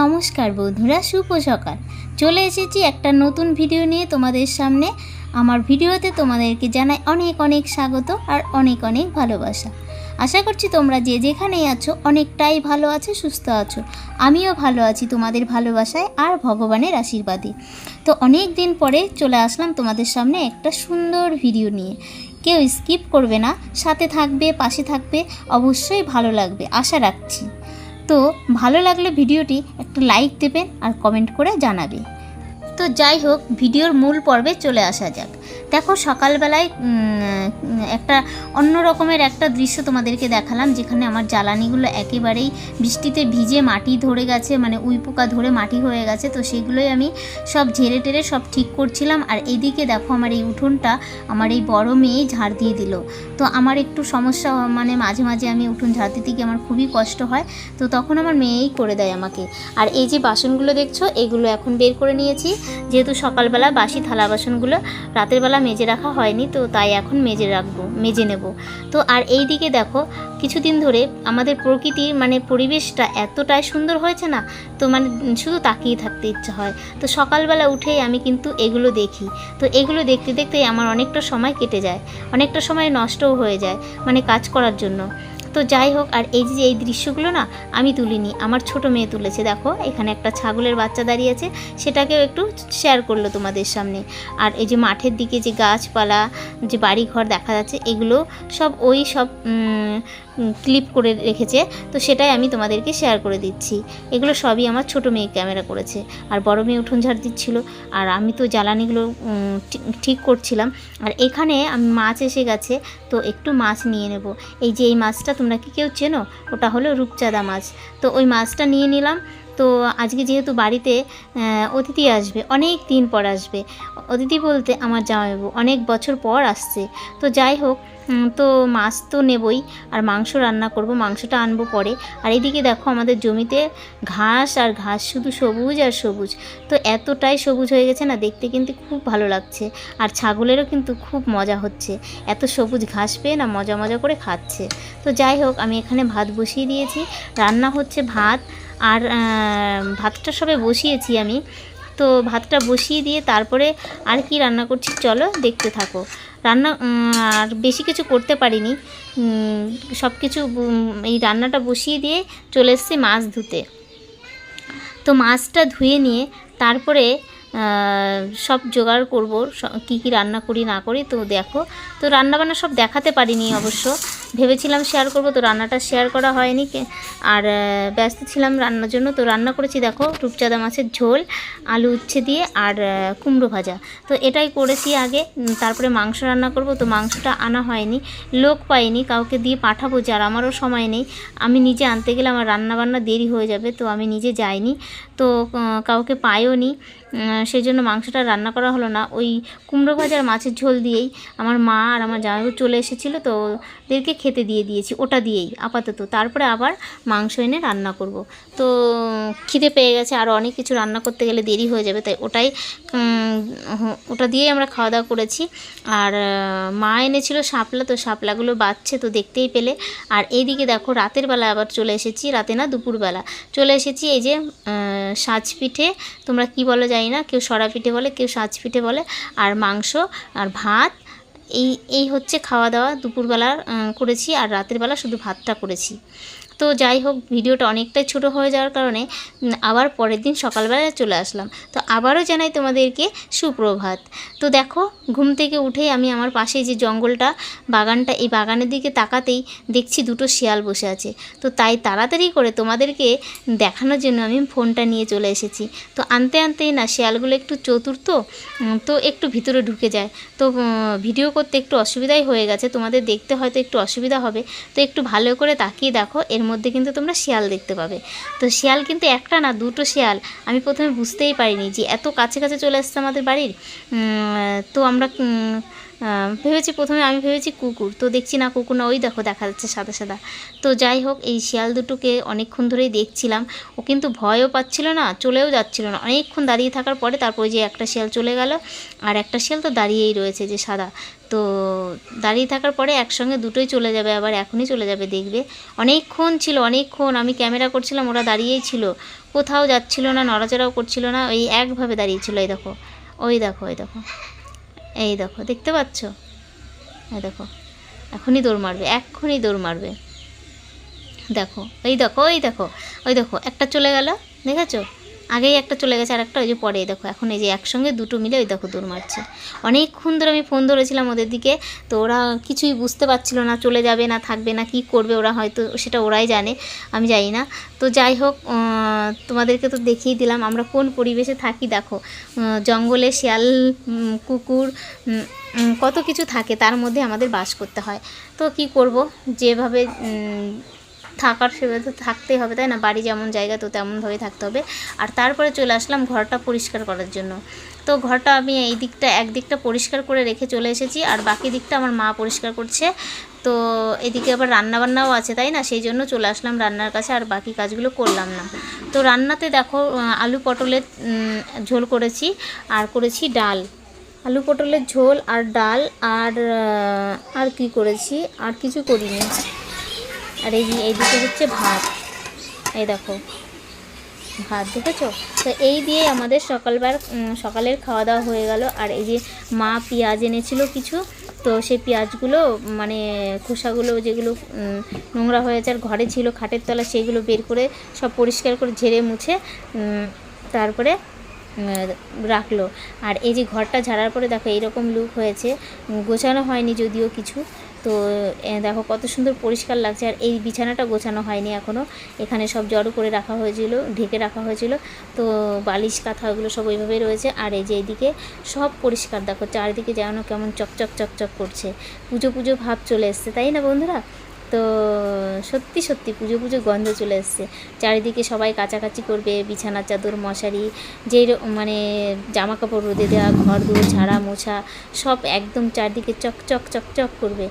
নমস্কার বন্ধুরা, শুভ সকাল। চলে এসেছি একটা নতুন ভিডিও নিয়ে তোমাদের সামনে। আমার ভিডিওতে তোমাদেরকে জানাই অনেক অনেক স্বাগত আর অনেক অনেক ভালোবাসা। আশা করছি তোমরা যে যেখানেই আছো অনেকটাই ভালো আছো, সুস্থ আছো। আমিও ভালো আছি তোমাদের ভালোবাসায় আর ভগবানের আশীর্বাদে। তো অনেক দিন পরে চলে আসলাম তোমাদের সামনে একটা সুন্দর ভিডিও নিয়ে। কেউ স্কিপ করবে না, সাথে থাকবে, পাশে থাকবে, অবশ্যই ভালো লাগবে, আশা রাখছি। তো ভালো লাগলে ভিডিওটি একটা লাইক দেবেন আর কমেন্ট করে জানাবে তো যাই হোক, ভিডিওর মূল পর্বে চলে আসা যাক। দেখো, সকালবেলায় একটা অন্য রকমের একটা দৃশ্য তোমাদেরকে দেখালাম, যেখানে আমার জ্বালানিগুলো একেবারেই বৃষ্টিতে ভিজে মাটি ধরে গেছে মানে উই পোকা ধরে মাটি হয়ে গেছে, তো সেগুলোই আমি সব ঝেড়ে টেরে সব ঠিক করছিলাম। আর এদিকে দেখো, আমার এই উঠোনটা আমার এই বড় মেয়ে ঝাড় দিয়ে দিল। তো আমার একটু সমস্যা মানে মাঝে মাঝে আমি উঠোন ঝাড় দিতে গিয়ে আমার খুবই কষ্ট হয়, তো তখন আমার মেয়েই করে দেয় আমাকে। আর এই যে বাসনগুলো দেখছ, এগুলো এখন বের করে নিয়েছি। যেহেতু সকালবেলা বাসি থালা বাসনগুলো রাতের বেলা মেজে রাখা হয়নি, তো তাই এখন মেজে রাখব, মেজে নেব। তো আর এই দিকে দেখো, কিছুদিন ধরে আমাদের প্রকৃতির মানে পরিবেশটা এতটাই সুন্দর হয়েছে না, তো মানে শুধু তাকিয়ে থাকতে ইচ্ছা হয়। তো সকালবেলা উঠেই আমি কিন্তু এগুলো দেখি। তো এগুলো দেখতে দেখতে আমার অনেকটা সময় কেটে যায়, অনেকটা সময় নষ্টও হয়ে যায় মানে কাজ করার জন্য। তো যাই হোক, আর এই যে এই দৃশ্যগুলো না, আমি তুলিনি। আমার ছোট মেয়ে তুলেছে, দেখো। এখানে একটা ছাগলের বাচ্চা দাঁড়িয়ে আছে, সেটাকেও একটু শেয়ার করল তোমাদের সামনে। আর এই যে মাঠের দিকে যে গাছপালা, যে বাড়িঘর দেখা যাচ্ছে, এগুলো সব ওই সব ক্লিপ করে রেখেছে। তো সেটাই আমি তোমাদেরকে শেয়ার করে দিচ্ছি। এগুলো সবই আমার ছোট মেয়ে ক্যামেরা করেছে। আর বড় মেয়ে উঠোন ঝাড় দিচ্ছিল। আর আমি তো জ্বালানিগুলো ঠিক- করছিলাম। আর এখানে আমি মাছ এসে গেছে। তো একটু মাছ নিয়ে নেব। এই যে এই মাছটা তোমরা কি কেউ চেনো? ওটা হলো রূপচাঁদা মাছ। তো ওই মাছটা নিয়ে নিলাম। তো আজকে যেহেতু বাড়িতে অতিথি আসবে, অনেক দিন পর আসবে। অতিথি বলতে আমার জামাইবাবু, অনেক বছর পর আসছে। তো যাই হোক তো মাছ তো নেবই, আর মাংস রান্না করব, মাংসটা আনব পরে। আর এদিকে দেখো আমাদের জমিতে ঘাস, আর ঘাস শুধু সবুজ আর সবুজ। তো এতটাই সবুজ হয়ে গেছে না, দেখতে কিন্তু খুব ভালো লাগছে। আর ছাগলেরও কিন্তু খুব মজা হচ্ছে। এত সবুজ ঘাস পেয়ে না মজা মজা করে খাচ্ছে। তো যাই হোক, আমি এখানে ভাত বসিয়ে দিয়েছি। রান্না হচ্ছে ভাত, আর ভাতটা সবে বসিয়েছি আমি। তো ভাতটা বসিয়ে দিয়ে তারপরে আর কি রান্না করছি চলো দেখতে থাকো। রান্না আর বেশি কিছু করতে পারিনি। সব কিছু এই রান্নাটা বসিয়ে দিয়ে চলে এসেছি মাছ ধুতে। তো মাছটা ধুয়ে নিয়ে তারপরে সব জোগাড় করব কি কি রান্না করি না করি, তো দেখো। তো রান্নাবান্না সব দেখাতে পারিনি অবশ্য। ভেবেছিলাম শেয়ার করব, তো রান্নাটা শেয়ার করা হয়নি আর ব্যস্ত ছিলাম রান্নার জন্য, তো রান্না করেছি দেখো, রূপচাঁদা মাছের ঝোল, আলু উচ্ছে দিয়ে, আর কুমড়ো ভাজা। তো এটাই করেছি আগে তারপরে মাংস রান্না করব, তো মাংসটা আনা হয়নি, লোক পাইনি, কাউকে দিয়ে পাঠাবো যে, আর আমারও সময় নেই। আমি নিজে আনতে গেলে আমার রান্নাবান্না দেরি হয়ে যাবে, তো আমি নিজে যাইনি, তো কাউকে পাইও নি সেই জন্য মাংসটা রান্না করা হলো না। ওই কুমড়ো ভাজার মাছের ঝোল দিয়েই আমার মা আর আমার জামাইবাবু চলে এসেছিল, তো ওদেরকে খেতে দিয়ে দিয়েছি ওটা দিয়েই আপাতত। তারপরে আবার মাংস এনে রান্না করব। তো খিদে পেয়ে গেছে আর অনেক কিছু রান্না করতে গেলে দেরি হয়ে যাবে তাই ওটাই ওটা দিয়েই আমরা খাওয়া দাওয়া করেছি। আর মা এনেছিল শাপলা তো শাপলাগুলো বাচ্ছে তো দেখতেই পেলে। আর এইদিকে দেখো রাতের বেলা আবার চলে এসেছি রাতে না দুপুরবেলা। চলে এসেছি এই যে আহ, সাজ পিঠে তোমরা কি বলো জানি না কেউ সরা পিঠে বলে কেউ সাজ পিঠে বলে। আর মাংস আর ভাত এই এই হচ্ছে খাওয়া দাওয়া দুপুরবেলা করেছি আর রাতের বেলা শুধু ভাতটা করেছি। তো যাই হোক, ভিডিওটা অনেকটাই ছোট হয়ে যাওয়ার কারণে আবার পরের দিন সকালবেলায় চলে আসলাম। তো আবারও জানাই তোমাদেরকে সুপ্রভাত। তো দেখো, ঘুম থেকে উঠেই আমি আমার পাশে যে জঙ্গলটা, বাগানটা, এই বাগানের দিকে তাকাতেই দেখছি দুটো শিয়াল বসে আছে। তো তাই তাড়াতাড়ি করে তোমাদেরকে দেখানোর জন্য আমি ফোনটা নিয়ে চলে এসেছি। তো আনতে আনতেই না, শিয়ালগুলো একটু চতুর্থ তো একটু ভিতরে ঢুকে যায়। তো ভিডিও করতে একটু অসুবিধাই হয়ে গেছে, তোমাদের দেখতে হয়তো একটু অসুবিধা হবে। তো একটু ভালো করে তাকিয়ে দেখো, এর মধ্যে কিন্তু তোমরা শিয়াল দেখতে পাবে। তো শিয়াল কিন্তু একটা না, দুটো শিয়াল। আমি প্রথমে বুঝতেই পারিনি যে এত কাছে কাছে চলে আসছে আমাদের বাড়ির। তো আমরা ভেবেছি প্রথমে আমি ভেবেছি কুকুর। তো দেখছি না কুকুর না, ওই দেখো দেখা যাচ্ছে সাদা সাদা। তো যাই হোক, এই শিয়াল দুটোকে অনেকক্ষণ ধরেই দেখছিলাম। ও কিন্তু ভয়ও পাচ্ছিল না, চলেও যাচ্ছিল না। অনেকক্ষণ দাঁড়িয়ে থাকার পরে তারপর যে একটা শিয়াল চলে গেল, আর একটা শিয়াল তো দাঁড়িয়েই রয়েছে যে সাদা। তো দাঁড়িয়ে থাকার পরে একসঙ্গে দুটোই চলে যাবে, আবার এখনই চলে যাবে দেখবে। অনেকক্ষণ ছিল, অনেকক্ষণ আমি ক্যামেরা করছিলাম, ওরা দাঁড়িয়েই ছিল। কোথাও যাচ্ছিল না, নড়াচড়াও করছিল না, ওই একভাবে দাঁড়িয়ে ছিল, এই দেখো, ওই দেখো ওই দেখো, এই দেখো, দেখতে পাচ্ছ? এই দেখো, এখনই দৌড় মারবে এক্ষুনি দৌড় মারবে। দেখো, এই দেখো ওই দেখো ওই দেখো, একটা চলে গেল, দেখেছ? আগেই একটা চলে গেছে আর একটা, ওই যে পরে, দেখো, এখন এই যে একসঙ্গে দুটো মিলে ওই দেখো দৌড় মারছে। অনেকক্ষণ ধরে আমি ফোন ধরেছিলাম ওদের দিকে, তো ওরা কিছুই বুঝতে পারছিল না, চলে যাবে না, থাকবে না, কি করবে ওরা হয়তো, সেটা ওরাই জানে, আমি জানি না। তো যাই হোক তোমাদেরকে তো দেখিয়ে দিলাম, আমরা কোন পরিবেশে থাকি, দেখো জঙ্গলে শিয়াল কুকুর কত কিছু থাকে, তার মধ্যে আমাদের বাস করতে হয়। তো কি করব, যেভাবে থাকার সেভাবে তো থাকতেই হবে, তাই না? বাড়ি যেমন জায়গা, তো তেমনভাবে থাকতে হবে। আর তারপরে চলে আসলাম ঘরটা পরিষ্কার করার জন্য। তো ঘরটা আমি এই দিকটা একদিকটা পরিষ্কার করে রেখে চলে এসেছি, আর বাকি দিকটা আমার মা পরিষ্কার করছে। তো এদিকে আবার রান্নাবান্নাও আছে, তাই না? সেই জন্য চলে আসলাম রান্নার কাছে, আর বাকি কাজগুলো করলাম না। তো রান্নাতে দেখো আলু পটলের ঝোল করেছি, আর করেছি ডাল। আলু পটলের ঝোল আর ডাল, আর আর কি করেছি? আর কিছু করিনি। আর এই এইদিকে হচ্ছে ভাত। এই দেখো। ভাত দেখেছ? তো এই দিয়ে আমাদের সকালবার সকালের খাওয়া দাওয়া হয়ে গেল। আর এই যে মা পেঁয়াজ এনেছিল কিছু, তো সেই পেঁয়াজগুলো মানে খোসাগুলো যেগুলো নোংরা হয়েছে আর ঘরে ছিল, খাটের তলা, সেইগুলো বের করে সব পরিষ্কার করে ঝেড়ে মুছে তারপরে রাখল। আর এই যে ঘরটা ঝাড়ার পরে দেখো, এইরকম লুক হয়েছে। গোছানো হয়নি যদিও কিছু। তো দেখো কত সুন্দর পরিষ্কার লাগছে। আর এই বিছানাটা গোছানো হয়নি এখনও এখানে সব জড়ো করে রাখা হয়েছিল, ঢেকে রাখা হয়েছিল। তো বালিশ, কাঁথা ওগুলো সব ওইভাবেই রয়েছে। আর এই যে এইদিকে সব পরিষ্কার। দেখো চারিদিকে যেন কেমন চকচক চকচক করছে। পুজো পুজো ভাব চলে এসছে, তাই না বন্ধুরা? তো সত্যি সত্যি পুজো পুজো গন্ধ চলে এসছে। চারিদিকে সবাই কাচাকাচি করবে, বিছানার চাদর, মশারি, যেই মানে জামা কাপড় রোদে দেওয়া, ঘর দুয়ার, ঝাড়া, মোছা, সব একদম চারদিকে চকচক চকচক করবে।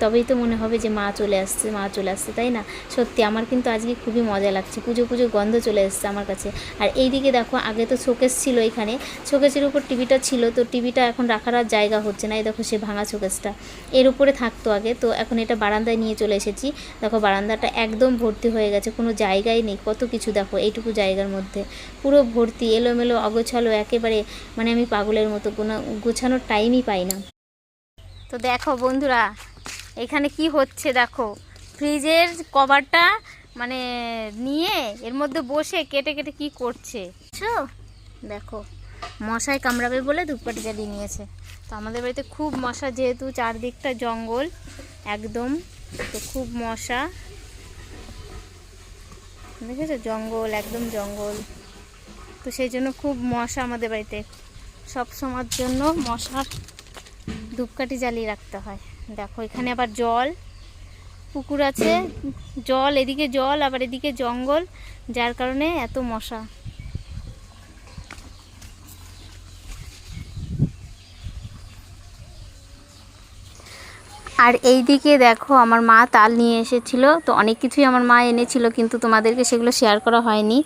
তবেই তো মনে হবে যে মা চলে আসছে, মা চলে আসছে, তাই না? সত্যি আমার কিন্তু আজকে খুবই মজা লাগছে। পুজো পুজো গন্ধ চলে এসছে আমার কাছে। আর এইদিকে দেখো, আগে তো শোকেস ছিল এখানে। শোকেসের উপর টিভিটা ছিল, তো টিভিটা এখন রাখার আর জায়গা হচ্ছে না। এই দেখো সে ভাঙা শোকেসটা। এর উপরে থাকতো আগে, তো এখন এটা বারান্দায় নিয়ে চলে এসেছি। দেখো বারান্দাটা একদম ভর্তি হয়ে গেছে, কোনো জায়গাই নেই, কত কিছু দেখো এইটুকু জায়গার মধ্যে। পুরো ভর্তি, এলোমেলো, অগোছালো, একেবারে মানে আমি পাগলের মতো, কোনো গোছানোর টাইমই পাই না। তো দেখো বন্ধুরা, এখানে কি হচ্ছে দেখো, ফ্রিজের কভারটা মানে নিয়ে এর মধ্যে বসে কেটে কেটে কি করছে? দেখো মশায় কামড়াবে বলে ধূপকাঠি জ্বালিয়ে নিয়েছে। তো আমাদের বাড়িতে খুব মশা, যেহেতু চারদিকটা জঙ্গল, একদম তো খুব মশা। দেখেছ? জঙ্গল, একদম জঙ্গল। তো সেই জন্য খুব মশা আমাদের বাড়িতে। সব সময়ের জন্য মশার ধূপকাঠি জ্বালিয়ে রাখতে হয়। দেখো, এখানে আবার জল, পুকুর আছে। জল, এদিকে জল, আবার এদিকে জঙ্গল, যার কারণে এত মশা। আর এই দিকে দেখো আমার মা তাল নিয়ে এসেছিল। তো অনেক কিছুই আমার মা এনেছিল, কিন্তু তোমাদেরকে সেগুলো শেয়ার করা হয়নি।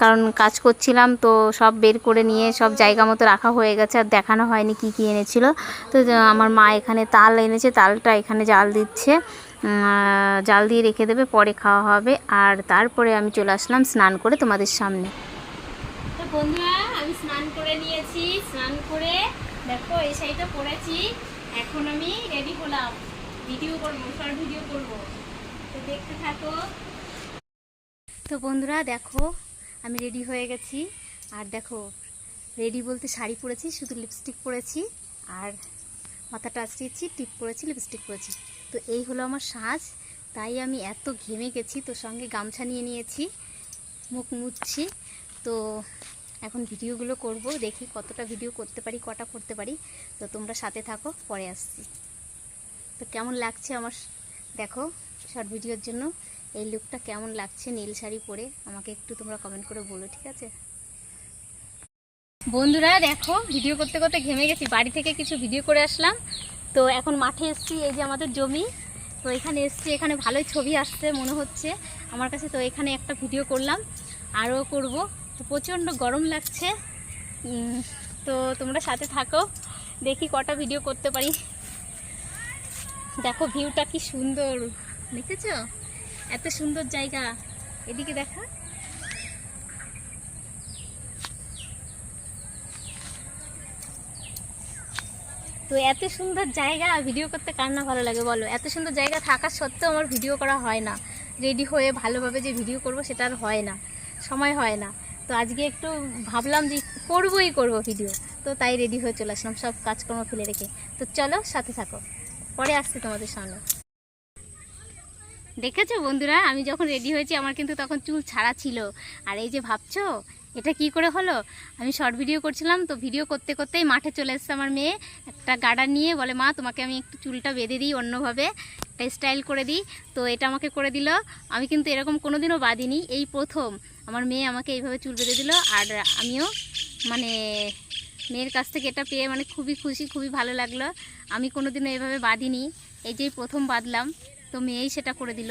কারণ কাজ করছিলাম, তো সব বের করে নিয়ে সব জায়গা মতো রাখা হয়ে গেছে, আর দেখানো হয়নি কি কি এনেছিল। তো আমার মা এখানে তাল এনেছে, তালটা এখানে জাল দিচ্ছে। জাল দিয়ে রেখে দেবে, পরে খাওয়া হবে। আর তারপরে আমি চলে আসলাম স্নান করে তোমাদের সামনে। বন্ধুরা, আমি স্নান করে নিয়েছি, স্নান করে দেখো এই শাড়িটা পরেছি। এখন আমি রেডি হলাম। ভিডিও করব শর্ট ভিডিও করব। তো দেখতে থাকো। তো বন্ধুরা, দেখো, আমি রেডি হয়ে গেছি। আর দেখো রেডি বলতে শাড়ি পরেছি, শুধু লিপস্টিক পরেছি, আর মাথাটা আঁচড়িয়েছি টিপ পরেছি লিপস্টিক পরেছি। তো এই হলো আমার সাজ। তাই আমি এত ঘেমে গেছি, তো সঙ্গে গামছা নিয়ে নিয়েছি, মুখ মুছছি। তো এখন ভিডিওগুলো করব, দেখি কতটা ভিডিও করতে পারি, কটা করতে পারি। তো তোমরা সাথে থাকো, পরে আসছি। তো কেমন লাগছে আমার দেখো শর্ট ভিডিওর জন্য? এই লুকটা কেমন লাগছে নীল শাড়ি পরে? আমাকে একটু তোমরা কমেন্ট করে বলো, ঠিক আছে? বন্ধুরা, দেখো ভিডিও করতে করতে ঘেমে গেছি। বাড়ি থেকে কিছু ভিডিও করে আসলাম। তো এখন মাঠে এসছি, এই যে আমাদের জমি। তো এখানে এসছি, এখানে ভালোই ছবি আসছে, মনে হচ্ছে। আমার কাছে তো এখানে একটা ভিডিও করলাম, আরও করব। তো প্রচণ্ড গরম লাগছে। তো তোমরা সাথে থাকো, দেখি কটা ভিডিও করতে পারি। দেখো ভিউটা কি সুন্দর, দেখেছ? এত সুন্দর জায়গা। এদিকে দেখা। তো এত সুন্দর জায়গা ভিডিও করতে কার না ভালো লাগে বলো? এত সুন্দর জায়গা থাকা সত্ত্বেও আমার ভিডিও করা হয় না। রেডি হয়ে ভালোভাবে যে ভিডিও করব সেটা আর হয় না। সময় হয় না। তো আজকে একটু ভাবলাম যে করবই করব ভিডিও তো তাই রেডি হয়ে চলে আসলাম, সব কাজকর্ম ফেলে রেখে। তো চলো সাথে থাকো, পরে আসছি তোমাদের সামনে। দেখেছ বন্ধুরা, আমি যখন রেডি হয়েছি, আমার কিন্তু তখন চুল ছাড়া ছিল। আর এই যে ভাবছ, এটা কি করে হলো? আমি শর্ট ভিডিও করছিলাম, তো ভিডিও করতে করতেই মাঠে চলে এসছে আমার মেয়ে। একটা গার্ডার নিয়ে বলে, মা, তোমাকে আমি একটু চুলটা বেঁধে দিই অন্যভাবে। স্টাইল করে দিই। তো এটা আমাকে করে দিল। আমি কিন্তু এরকম কোনোদিনও বাঁধিনি। এই প্রথম আমার মেয়ে আমাকে এইভাবে চুল বেঁধে দিল। আর আমিও মানে মেয়ের কাছ থেকে এটা পেয়ে মানে খুবই খুশি, খুবই ভালো লাগল। আমি কোনোদিনও এইভাবে বাঁধিনি। এই যে প্রথম বাঁধলাম, তো মেয়েই সেটা করে দিল।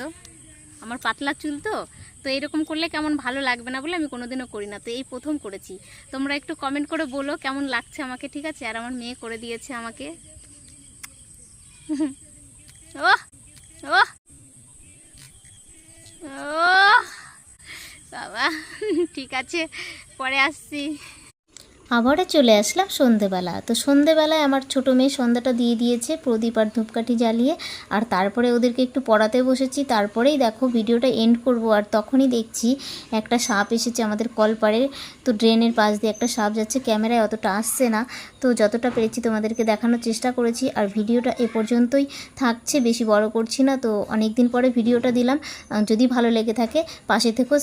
আমার পাতলা চুল তো তো এরকম করলে কেমন ভালো লাগবে না বলে আমি কোনোদিনও করি না। তো এই প্রথম করেছি। তোমরা একটু কমেন্ট করে বলো কেমন লাগছে আমাকে, ঠিক আছে? আর আমার মেয়ে করে দিয়েছে আমাকে। ও ও ও বাবা ঠিক আছে পরে আসছি। আবারও চলে আসলাম সন্ধেবেলা। তো সন্ধেবেলায় আমার ছোটো মেয়ে সন্ধ্যাটা দিয়ে দিয়েছে প্রদীপ আর ধূপকাঠি জ্বালিয়ে। আর তারপরে ওদেরকে একটু পড়াতে বসেছি। তারপরেই দেখো ভিডিওটা এন্ড করব। আর তখনই দেখছি একটা সাপ এসেছে আমাদের কলপাড়ে তো ড্রেনের পাশ দিয়ে একটা সাপ যাচ্ছে। ক্যামেরায় অতটা আসছে না। তো যতটা পেরেছি তোমাদেরকে দেখানোর চেষ্টা করেছি। আর ভিডিওটা এ পর্যন্তই থাকছে। বেশি বড় করছি না। তো অনেক দিন পরে ভিডিওটা দিলাম। যদি ভালো লেগে থাকে, পাশে থেকেও